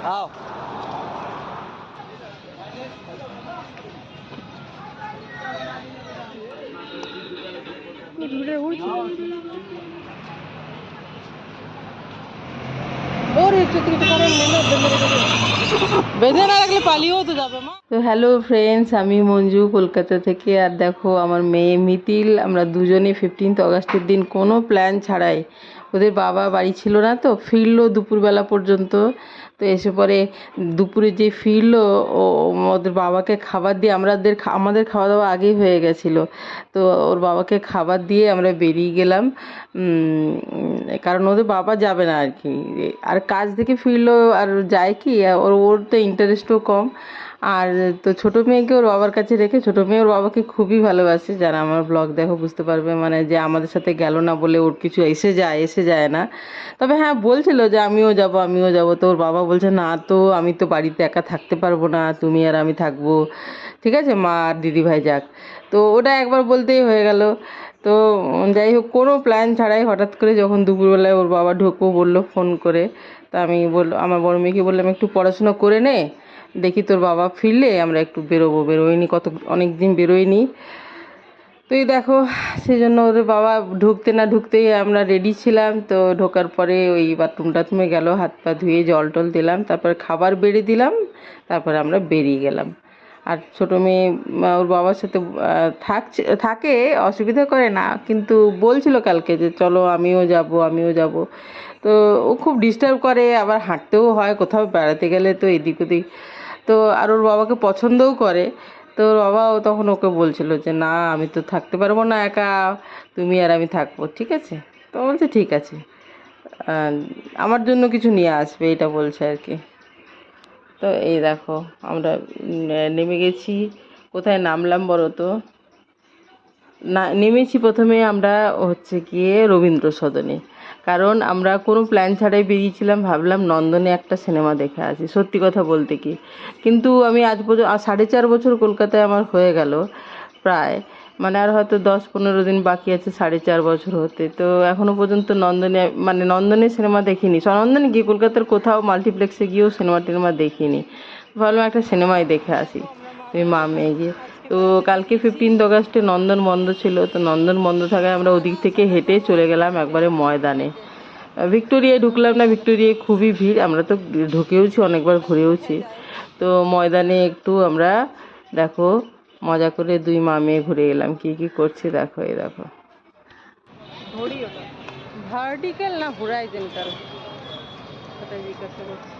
ওর তো যাবে hello friends আমি মঞ্জু কলকাতা থেকে, আর দেখো আমার মেয়ে মিতিল, আমরা দুজনে ফিফটিন্থ অগাস্টের দিন কোনো প্ল্যান ছাড়াই। ওদের বাবা বাড়ি ছিল না তো, ফিরলো দুপুরবেলা পর্যন্ত। তো এসে পরে দুপুরে যে ফিরলো, ও, ওদের বাবাকে খাবার দিয়ে আমাদের আমাদের খাওয়া দাওয়া আগেই হয়ে গেছিল। তো ওর বাবাকে খাবার দিয়ে আমরা বেরিয়ে গেলাম। কারণ ওদের বাবা যাবে না আর কি। আর কাজ থেকে ফিরলো আর যায় কি? ওর ওর তো ইন্টারেস্টও কম। আর তো ছোটো মেয়েকে ওর বাবার কাছে রেখে ছোটো মেয়ে ওর বাবাকে খুবই ভালোবাসে। যারা আমার ব্লগ দেখো বুঝতে পারবে মানে যে আমাদের সাথে গেল না বলে ওর কিছু এসে যায় এসে যায় না। তবে হ্যাঁ বলছিল যে আমিও যাব আমিও যাব। তো ওর বাবা বলছে, না তো আমি তো বাড়িতে একা থাকতে পারব না, তুমি আর আমি থাকব। ঠিক আছে, মা আর দিদিভাই যাক। তো ওটা একবার বলতেই হয়ে গেল। তো যাই হোক, কোনো প্ল্যান ছাড়াই হঠাৎ করে যখন দুপুরবেলায় ওর বাবা ঢুকবো বলল ফোন করে, তা আমি বলল আমার বড় মেয়েকে বললাম, একটু পড়াশোনা করে নে। দেখি তোর বাবা ফিরলে আমরা একটু বেরোবো, বেরোয়নি কত অনেক দিন বেরোয়নি। তো এই দেখো সেই জন্য ওদের বাবা ঢুকতে না ঢুকতেই আমরা রেডি ছিলাম। তো ঢোকার পরে ওই বাথরুম টাথরুমে গেল, হাত পা ধুয়ে জল টল দিলাম, তারপর খাবার বেড়ে দিলাম, তারপরে আমরা বেরিয়ে গেলাম। আর ছোটো মেয়ে ওর বাবার সাথে থাকছে, থাকে, অসুবিধা করে না, কিন্তু বলছিল কালকে যে চলো আমিও যাব আমিও যাব। তো ও খুব ডিস্টার্ব করে, আবার হাঁটতেও হয়, কোথাও বেড়াতে গেলে তো এদিক ওদিক। তো আর ওর বাবাকে পছন্দও করে। তো ওর বাবাও তখন ওকে বলছিল যে, না, আমি তো থাকতে পারব না একা। তুমি আর আমি থাকব, ঠিক আছে? তো বলছে, ঠিক আছে। আমার জন্য কিছু নিয়ে আসবে, এটা বলছে আর কি। তো এই দেখো, আমরা নেমে গেছি। কোথায় নামলাম বলো তো? না, নেমেছি প্রথমে আমরা হচ্ছে গিয়ে রবীন্দ্র সদনে কারণ আমরা কোনো প্ল্যান ছাড়াই বেরিয়েছিলাম, ভাবলাম নন্দনে একটা সিনেমা দেখে আসি, সত্যি কথা বলতে কি। কিন্তু আমি আজ পর্যন্ত সাড়ে চার বছর কলকাতায় আমার হয়ে গেল, প্রায়। মানে আর হয়তো দশ পনেরো দিন বাকি আছে সাড়ে চার বছর হতে। তো এখনও পর্যন্ত নন্দনে মানে নন্দনে সিনেমা দেখিনি। নন্দনে গিয়ে কলকাতার কোথাও মাল্টিপ্লেক্সে গিয়েও সিনেমা টিনেমা দেখিনি। ভাবলাম একটা সিনেমাই দেখে আসি। তুমি মা মেয়ে গিয়ে। তো কালকে ফিফটিন্থ অগাস্টে নন্দন বন্ধ ছিল, তো নন্দন বন্ধ থাকায় আমরা ওদিক থেকে হেঁটে চলে গেলাম একবারে ময়দানে। ভিক্টোরিয়ায় ঢুকলাম না, ভিক্টোরিয়ায় খুবই ভিড়, আমরা তো ঢুকেওছি, অনেকবার ঘুরেওছি। তো ময়দানে একটু আমরা, দেখো, মজা করে দুই মা মেয়ে ঘুরে এলাম। কি কি করছে দেখো, এই দেখো। ভার্টিক্যাল না হোরাইজেন্টাল? জিজ্ঞাসা করছি?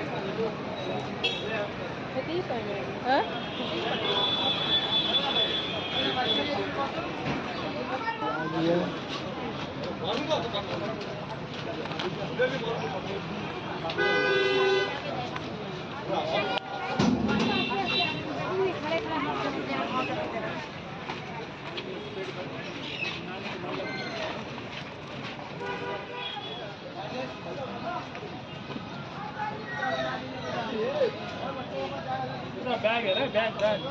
হ্যাঁ बैग है ना बैग बैग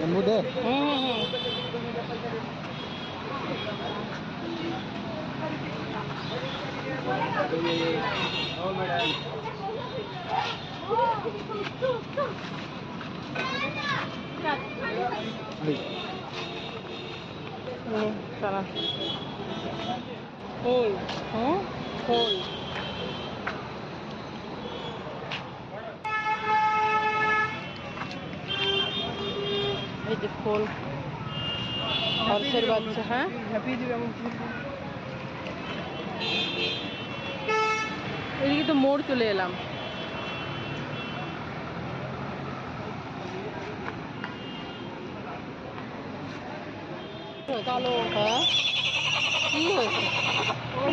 जम्मू दे Oh, my God. হুম সারা ফুল হুম ফুল যে ফুল হর্ষের বাচ্চা হ্যাঁ এদিকে তো মোড় চলে এলাম কালো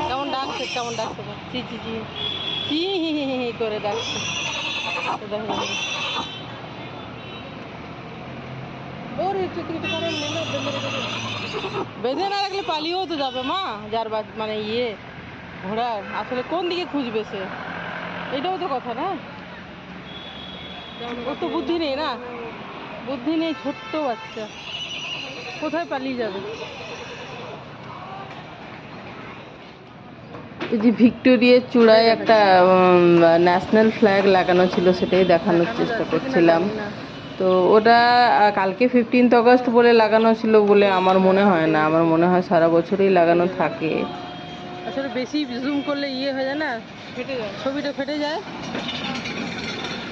কেমন ডাকছে কেমন ডাকছে? চি চি চি চি হি হি হি করে ডাকছে বেঁধে না রাখলে পালিয়েও তো যাবে মা যার মানে ইয়ে ঘোড়ার আসলে কোন দিকে খুঁজবে সে এটাও তো কথা না ওর তো বুদ্ধি নেই না বুদ্ধি নেই ছোট্ট বাচ্চা কোথায় পালিয়ে যাবে? এই যে ভিক্টোরিয়ার চূড়ায় একটা ন্যাশনাল ফ্ল্যাগ লাগানো ছিল সেটাই দেখানোর চেষ্টা করছিলাম। তো ওটা কালকে ফিফটিন্থ অগস্ট বলে লাগানো ছিল বলে আমার মনে হয় না। আমার মনে হয় সারা বছরই লাগানো থাকে। আসলে বেশি জুম করলে ইয়ে হয়ে যায় না? ফেটে যায় ছবিটা ফেটে যায়?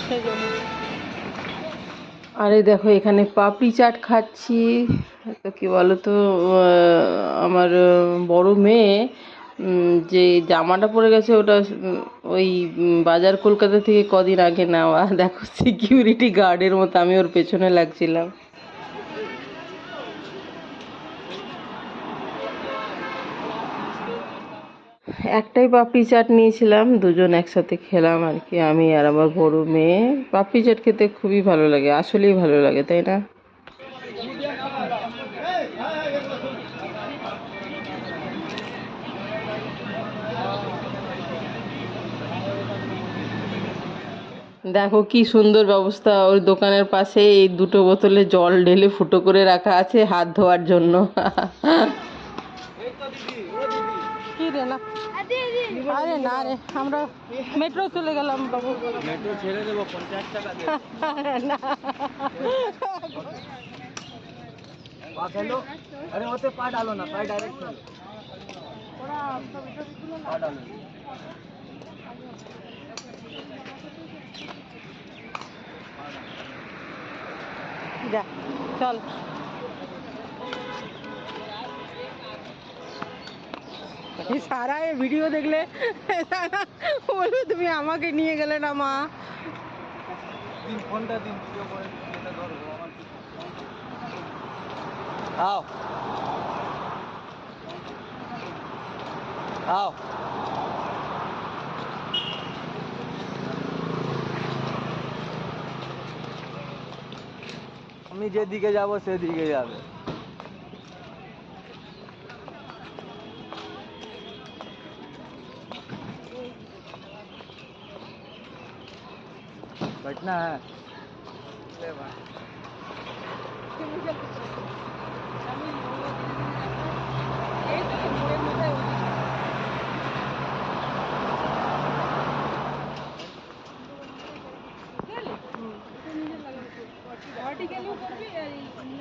সেই জন্য। আরে দেখো এখানে পাপড়ি চাট খাচ্ছি। তো কি বলো তো আমার বড় মেয়ে যে জামাটা পরে গেছে ওটা ওই বাজার কলকাতা থেকে কদিন আগে নেওয়া। দেখো সিকিউরিটি গার্ডের মতো আমি ওর পেছনে লাগছিলাম। একটাই পাপড়ি চাট নিয়েছিলাম, দুজন একসাথে খেলাম আর কি, আমি আর আমার বড় মেয়ে। পাপড়ি চাট খেতে খুবই ভালো লাগে, আসলেই ভালো লাগে, তাই না? দেখো কি সুন্দর ব্যবস্থা ওর দোকানের পাশে এই দুটো বোতলে জল ঢেলে ফুটো করে রাখা আছে হাত ধোয়ার জন্য। না। মেট্রো চলে গেলাম না। পা ডালো पा डालो যা চল এই সারা এই ভিডিও দেখলে সারা বলবে তুমি আমাকে নিয়ে গেলে না মা দিন ফোনটা দিন ভিডিও করে এটা ধরবো আমার আও আও যেদিকে যাব সেদিকে যাবে बैठना है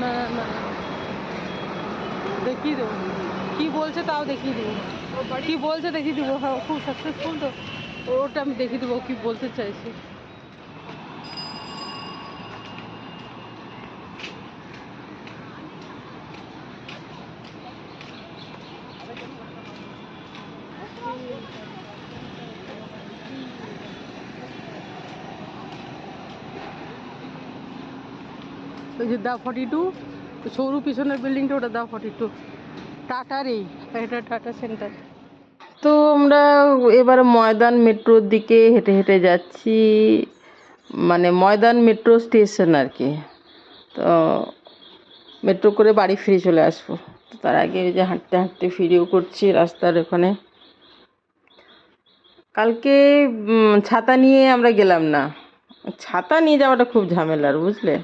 না না দেখিয়ে দেবো কি বলছে তাও দেখিয়ে দেবো কি বলছে দেখিয়ে দেবো হ্যাঁ খুব সাকসেসফুল তো ওটা আমি দেখিয়ে দেবো কি বলতে চাইছি ওই যে দা ফর্টি টু সৌরু পিছনের বিল্ডিংটা ওটা দা ফর্টি টু টাটারই এটা টাটা সেন্টার তো আমরা এবার ময়দান মেট্রোর দিকে হেঁটে হেঁটে যাচ্ছি মানে ময়দান মেট্রো স্টেশন আর কি। তো মেট্রো করে বাড়ি ফিরে চলে আসব। তো তার আগে ওই যে হাঁটতে হাঁটতে ভিডিও করছি রাস্তার ওখানে। কালকে ছাতা নিয়ে আমরা গেলাম না। ছাতা নিয়ে যাওয়াটা খুব ঝামেলার, বুঝলে?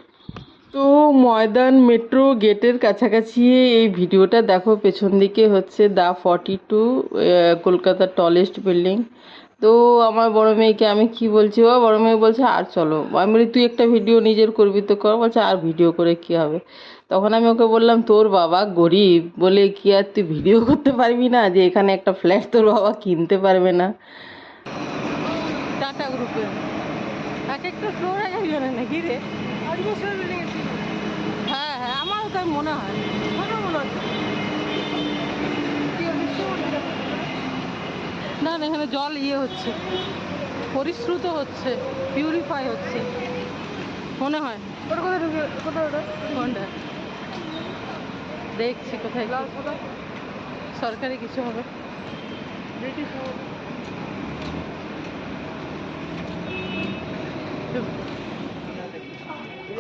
তো ময়দান মেট্রো গেটের কাছাকাছি এই ভিডিওটা দেখো পেছন দিকে হচ্ছে দা ফর্টি টু কলকাতার টলেস্ট বিল্ডিং। তো আমার বড় মেয়েকে আমি কি বলছি ও বড় মেয়ে বলছে আর চলো। আমি বলি তুই একটা ভিডিও নিজের করবি তো কর। বলছে আর ভিডিও করে কি হবে? তখন আমি ওকে বললাম তোর বাবা গরিব। বলে কি আর তুই ভিডিও করতে পারবি না যে এখানে একটা ফ্ল্যাট তোর বাবা কিনতে পারবে না? টাটা গ্রুপে। এক একটা ফ্লোর নাকি রে? হ্যাঁ হ্যাঁ আমারও তাই মনে হয়। আমারও মনে হচ্ছে না না এখানে জল ইয়ে হচ্ছে। পরিশ্রুত হচ্ছে পিউরিফাই হচ্ছে। মনে হয়। কোনটা? দেখছি কোথায় সরকারি কিছু হবে।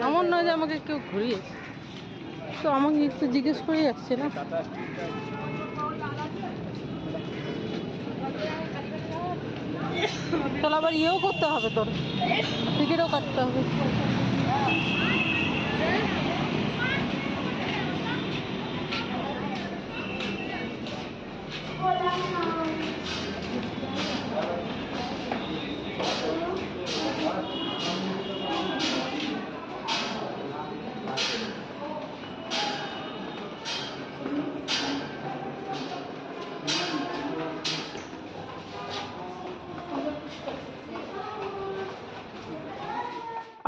এমন নয় যে আমাকে কেউ ঘুরিয়েছে। তো আমাকে একটু জিজ্ঞেস করে যাচ্ছে না? তাহলে আবার ইয়েও করতে হবে তোর। টিকিটও কাটতে হবে।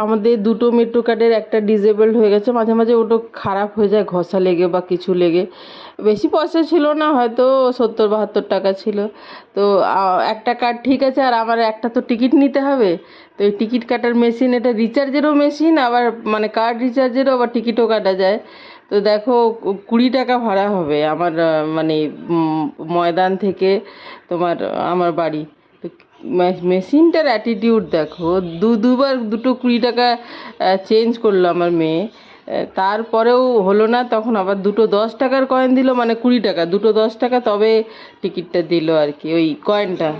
আমাদের দুটো মেট্রো কার্ডের একটা ডিসেবলড হয়ে গেছে। মাঝে মাঝে ওটা খারাপ হয়ে যায়, ঘষা লেগে বা কিছু লেগে। বেশি পয়সা ছিল না, হয়তো সত্তর বাহাত্তর টাকা ছিল। তো একটা কার্ড ঠিক আছে, আর আমার একটা তো টিকিট নিতে হবে। তো এই টিকিট কাটার মেশিন এটা রিচার্জেরও মেশিন আবার মানে কার্ড রিচার্জেরও আবার টিকিটও কাটা যায়। তো দেখো, কুড়ি টাকা ভাড়া হবে আমার মানে ময়দান থেকে তোমার, আমার বাড়ি। মেশিনটার অ্যাটিটিউড দেখো। দু দুবার দুটো কুড়ি টাকা চেঞ্জ করল আমার মেয়ে। তারপরেও হলো না, তখন আবার দুটো দশ টাকার কয়েন দিল মানে কুড়ি টাকা। দুটো দশ টাকা তবে টিকিটটা দিল আর কি, ওই কয়েনটা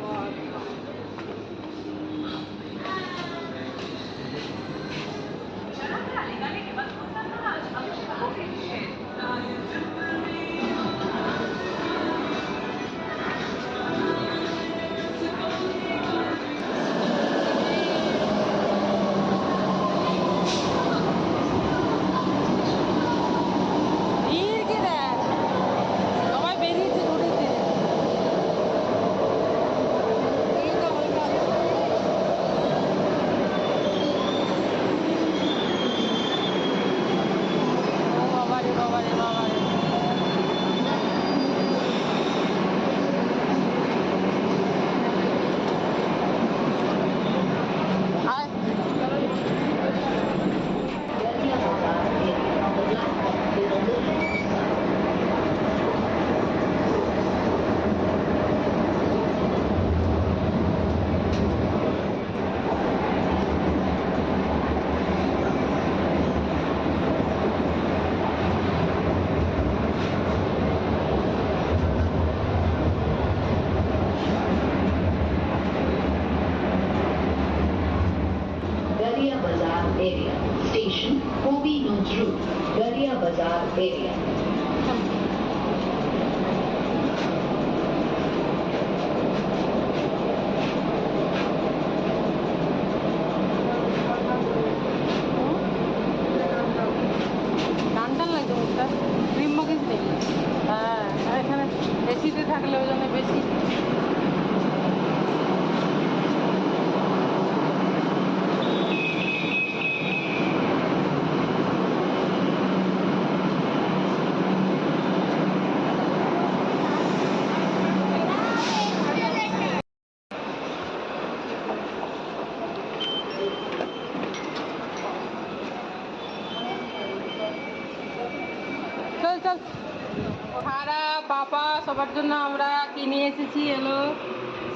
সবার জন্য আমরা কিনে এসেছি এলো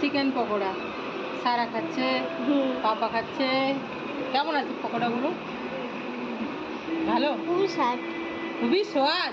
চিকেন পকোড়া। সারা খাচ্ছে পাপা খাচ্ছে। কেমন আছে পকোড়াগুলো? ভালো? খুবই স্বাদ। খুবই স্বাদ?